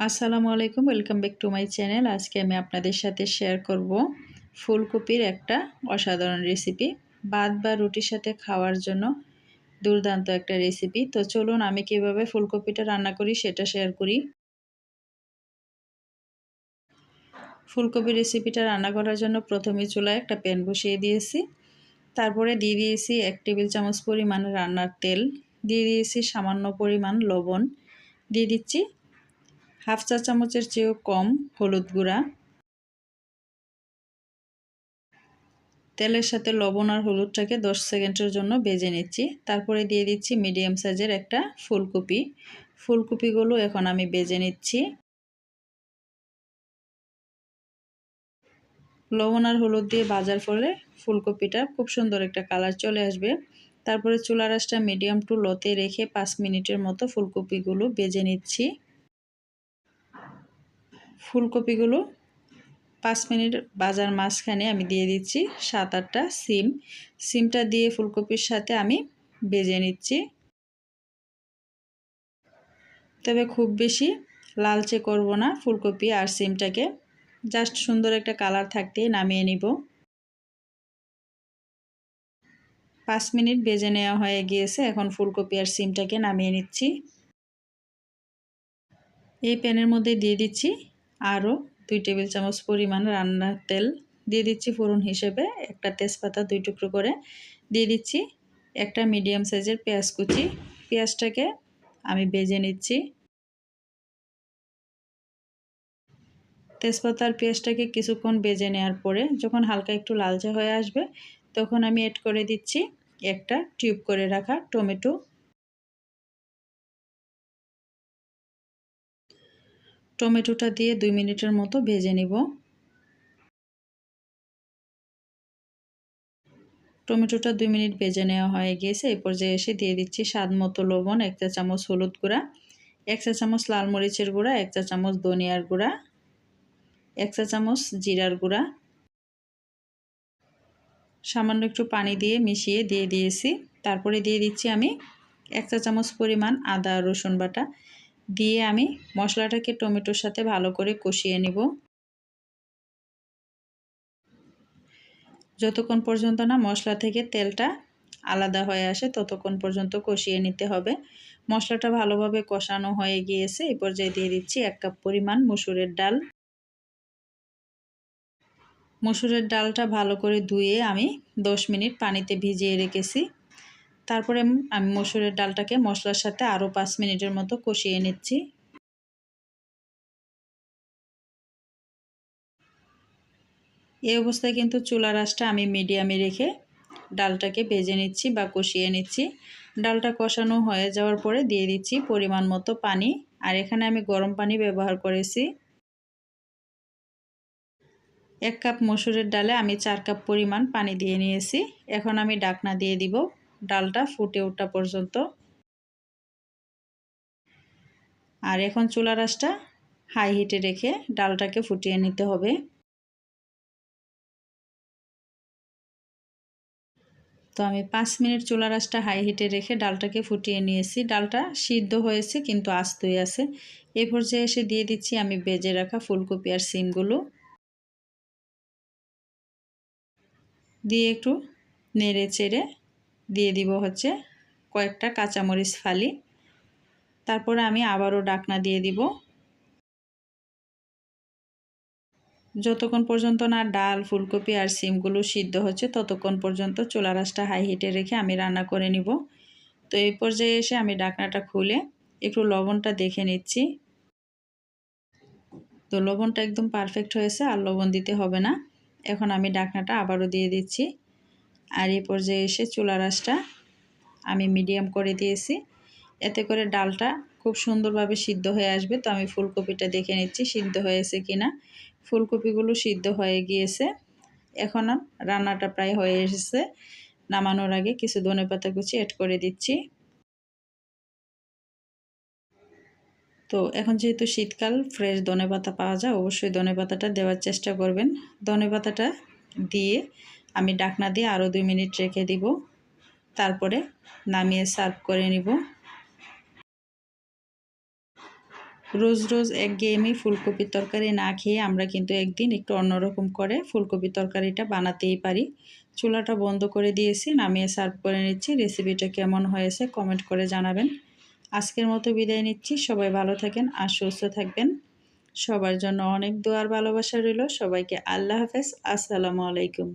আসসালামু আলাইকুম, welcome back to my channel. আজকে আমি আপনাদের সাথে শেয়ার করব ফুলকপির একটা অসাধারণ রেসিপি। ভাত বা রুটির সাথে খাওয়ার জন্য দুর্দান্ত একটা রেসিপি। তো চলুন, আমি কীভাবে ফুলকপিটা রান্না করি সেটা শেয়ার করি। ফুলকপি রেসিপিটা রান্না করার জন্য প্রথমে চুলায় একটা প্যান বসিয়ে দিয়েছি। তারপরে দিয়ে দিয়েছি এক টেবিল চামচ পরিমাণ রান্নার তেল। দিয়ে দিয়েছি সামান্য পরিমাণ লবণ। দিয়ে দিচ্ছি হাফ চা চামচের চেয়েও কম হলুদ গুঁড়া, তেলের সাথে লবণ আর হলুদটাকে দশ সেকেন্ডের জন্য বেজে নিচ্ছি। তারপরে দিয়ে দিচ্ছি মিডিয়াম সাইজের একটা ফুলকপি। ফুলকপিগুলো এখন আমি বেজে নিচ্ছি। লবণ আর হলুদ দিয়ে বাজার ফলে ফুলকপিটা খুব সুন্দর একটা কালার চলে আসবে। তারপরে চুলা রাসটা মিডিয়াম টু লোতে রেখে পাঁচ মিনিটের মতো ফুলকপিগুলো বেজে নিচ্ছি। ফুলকপিগুলো পাঁচ মিনিট বাজার মাঝখানে আমি দিয়ে দিচ্ছি সাত আটটা সিম। সিমটা দিয়ে ফুলকপির সাথে আমি বেজে নিচ্ছি। তবে খুব বেশি লালচে করব না ফুলকপি আর সিমটাকে। জাস্ট সুন্দর একটা কালার থাকতে নামিয়ে নিব। পাঁচ মিনিট বেজে নেওয়া হয়ে গিয়েছে, এখন ফুলকপি আর সিমটাকে নামিয়ে নিচ্ছি। এই প্যানের মধ্যে দিয়ে দিচ্ছি আরও দুই টেবিল চামচ পরিমাণ রান্নার তেল দিয়ে দিচ্ছি ফোড়ন হিসেবে, একটা তেজপাতা দুই টুকরো করে দিয়ে দিচ্ছি, একটা মিডিয়াম সাইজের পেঁয়াজ কুচি। পেঁয়াজটাকে আমি বেজে নিচ্ছি। তেজপাতা আর পেঁয়াজটাকে কিছুক্ষণ বেজে নেওয়ার পরে যখন হালকা একটু লালচে হয়ে আসবে, তখন আমি এড করে দিচ্ছি একটা টিউব করে রাখা টমেটো টমেটোটা দিয়ে দুই মিনিটের মতো ভেজে নিব। টমেটোটা দুই মিনিট ভেজে নেওয়া হয়ে গিয়েছে এই পর্যায়ে এসে দিয়ে দিচ্ছি স্বাদ মতো লবণ, এক চা চামচ হলুদ গুঁড়া, এক চা চামচ লাল মরিচের গুঁড়া, এক চা চামচ ধনিয়ার গুঁড়া, এক চা চামচ জিরার গুঁড়া। সামান্য একটু পানি দিয়ে মিশিয়ে দিয়ে দিয়েছি। তারপরে দিয়ে দিচ্ছি আমি এক চা চামচ পরিমাণ আদা রসুন বাটা। দিয়ে আমি মশলাটাকে টমেটোর সাথে ভালো করে কষিয়ে নিব। যতক্ষণ পর্যন্ত না মশলা থেকে তেলটা আলাদা হয়ে আসে, ততক্ষণ পর্যন্ত কষিয়ে নিতে হবে। মশলাটা ভালোভাবে কষানো হয়ে গিয়েছে। এই পর্যায়ে দিয়ে দিচ্ছি এক কাপ পরিমাণ মসুরের ডাল। মসুরের ডালটা ভালো করে ধুয়ে আমি দশ মিনিট পানিতে ভিজিয়ে রেখেছি। তারপরে আমি মসুরের ডালটাকে মশলার সাথে আরও পাঁচ মিনিটের মতো কষিয়ে নিচ্ছি। এই অবস্থায় কিন্তু চুলা রাসটা আমি মিডিয়ামে রেখে ডালটাকে ভেজে নিচ্ছি বা কষিয়ে নিচ্ছি। ডালটা কষানো হয়ে যাওয়ার পরে দিয়ে দিচ্ছি পরিমাণ মতো পানি। আর এখানে আমি গরম পানি ব্যবহার করেছি। এক কাপ মসুরের ডালে আমি চার কাপ পরিমাণ পানি দিয়ে নিয়েছি। এখন আমি ডাকনা দিয়ে দিব। ডালটা ফুটে ওঠা পর্যন্ত। আর এখন চুলা রাসটা হাই হিটে রেখে ডালটাকে ফুটিয়ে নিতে হবে। তো আমি পাঁচ মিনিট চুলা রাসটা হাই হিটে রেখে ডালটাকে ফুটিয়ে নিয়েছি। ডালটা সিদ্ধ হয়েছে কিন্তু আস্তই আছে। এ পর্যায়ে এসে দিয়ে দিচ্ছি আমি বেজে রাখা ফুলকপি আর সিমগুলো। দিয়ে একটু নেড়ে চেড়ে দিয়ে দিব হচ্ছে কয়েকটা কাঁচামরিচ ফালি। তারপরে আমি আবারও ডাকনা দিয়ে দিব। যতক্ষণ পর্যন্ত না ডাল, ফুলকপি আর সিমগুলো সিদ্ধ হচ্ছে, ততক্ষণ পর্যন্ত চোলা রাসটা হাই হিটে রেখে আমি রান্না করে নিব। তো এই পর্যায়ে এসে আমি ডাকনাটা খুলে একটু লবণটা দেখে নিচ্ছি। তো লবণটা একদম পারফেক্ট হয়েছে, আর লবণ দিতে হবে না। এখন আমি ডাকনাটা আবারও দিয়ে দিচ্ছি। আর এই পর্যায়ে এসে চুলা রাসটা আমি মিডিয়াম করে দিয়েছি। এতে করে ডালটা খুব সুন্দরভাবে সিদ্ধ হয়ে আসবে। তো আমি ফুলকপিটা দেখে নিচ্ছি সিদ্ধ হয়েছে কিনা। ফুলকপিগুলো সিদ্ধ হয়ে গিয়েছে। এখন রান্নাটা প্রায় হয়ে এসেছে। নামানোর আগে কিছু ধনে পাতা কুচি অ্যাড করে দিচ্ছি। তো এখন যেহেতু শীতকাল ফ্রেশ ধনে পাতা পাওয়া যায়, অবশ্যই ধনে পাতাটা দেওয়ার চেষ্টা করবেন। ধনে পাতাটা দিয়ে আমি ডাকনা দিয়ে আরও দুই মিনিট রেখে দিব। তারপরে নামিয়ে সার্ভ করে নিব। রোজ রোজ এক গেমই ফুলকপির তরকারি না খেয়ে আমরা কিন্তু একদিন একটু অন্যরকম করে ফুলকপির তরকারিটা বানাতেই পারি। চুলাটা বন্ধ করে দিয়েছি, নামিয়ে সার্ভ করে নিচ্ছি। রেসিপিটা কেমন হয়েছে কমেন্ট করে জানাবেন। আজকের মতো বিদায় নিচ্ছি। সবাই ভালো থাকেন আর সুস্থ থাকবেন। সবার জন্য অনেক দোয়ার ভালোবাসা রইল। সবাইকে আল্লাহ হাফেজ। আসসালামু আলাইকুম।